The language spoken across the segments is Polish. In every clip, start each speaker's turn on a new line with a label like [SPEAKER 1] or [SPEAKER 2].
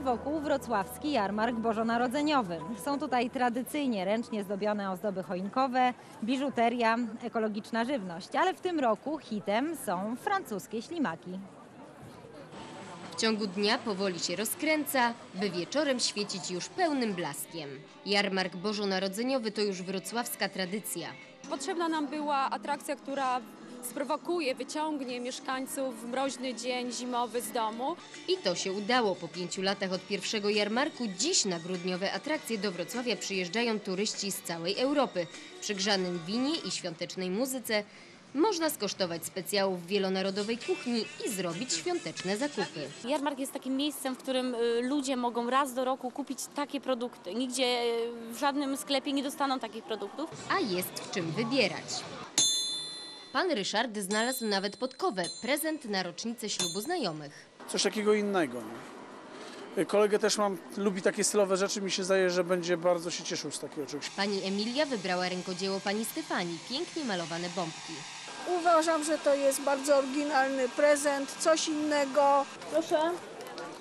[SPEAKER 1] a wokół wrocławski jarmark bożonarodzeniowy. Są tutaj tradycyjnie ręcznie zdobione ozdoby choinkowe, biżuteria, ekologiczna żywność, ale w tym roku hitem są francuskie ślimaki.
[SPEAKER 2] W ciągu dnia powoli się rozkręca, by wieczorem świecić już pełnym blaskiem. Jarmark bożonarodzeniowy to już wrocławska tradycja.
[SPEAKER 3] Potrzebna nam była atrakcja, która sprowokuje, wyciągnie mieszkańców w mroźny dzień zimowy z domu.
[SPEAKER 2] I to się udało. Po pięciu latach od pierwszego jarmarku dziś na grudniowe atrakcje do Wrocławia przyjeżdżają turyści z całej Europy. Przy grzanym winie i świątecznej muzyce można skosztować specjałów wielonarodowej kuchni i zrobić świąteczne zakupy.
[SPEAKER 4] Jarmark jest takim miejscem, w którym y, ludzie mogą raz do roku kupić takie produkty. Nigdzie y, w żadnym sklepie nie dostaną takich produktów.
[SPEAKER 2] A jest w czym wybierać. Pan Ryszard znalazł nawet podkowę, prezent na rocznicę ślubu znajomych.
[SPEAKER 5] coś takiego innego. Nie? Kolegę też mam, lubi takie stylowe rzeczy, mi się zdaje, że będzie bardzo się cieszył z takiego czegoś.
[SPEAKER 2] Pani Emilia wybrała rękodzieło pani Stefanii, pięknie malowane bombki.
[SPEAKER 6] Uważam, że to jest bardzo oryginalny prezent, coś innego.
[SPEAKER 7] Proszę,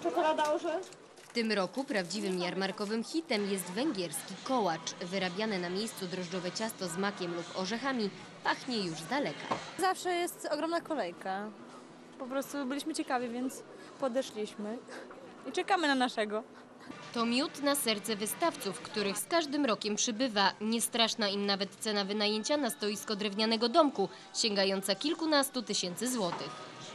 [SPEAKER 7] czekolada orze.
[SPEAKER 2] W tym roku prawdziwym jarmarkowym hitem jest węgierski kołacz. Wyrabiane na miejscu drożdżowe ciasto z makiem lub orzechami pachnie już z daleka.
[SPEAKER 7] Zawsze jest ogromna kolejka. Po prostu byliśmy ciekawi, więc podeszliśmy i czekamy na naszego.
[SPEAKER 2] To miód na serce wystawców, których z każdym rokiem przybywa. Niestraszna im nawet cena wynajęcia na stoisko drewnianego domku, sięgająca kilkunastu tysięcy złotych.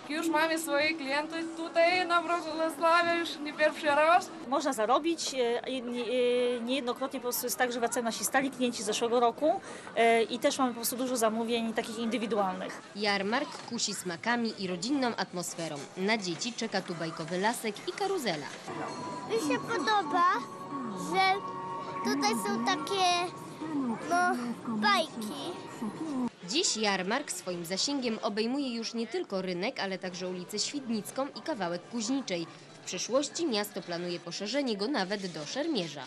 [SPEAKER 8] Już mamy swoich klientów tutaj na Wrocławiu już nie pierwszy raz.
[SPEAKER 9] Można zarobić. e, e, Niejednokrotnie po prostu jest tak, że wracają nasi stali klienci z zeszłego roku e, i też mamy po prostu dużo zamówień takich indywidualnych.
[SPEAKER 2] Jarmark kusi smakami i rodzinną atmosferą. Na dzieci czeka tu bajkowy lasek i karuzela.
[SPEAKER 10] Mi się podoba, że tutaj są takie no, bajki.
[SPEAKER 2] Dziś jarmark swoim zasięgiem obejmuje już nie tylko rynek, ale także ulicę Świdnicką i kawałek Kuźniczej. W przyszłości miasto planuje poszerzenie go nawet do Szermierza.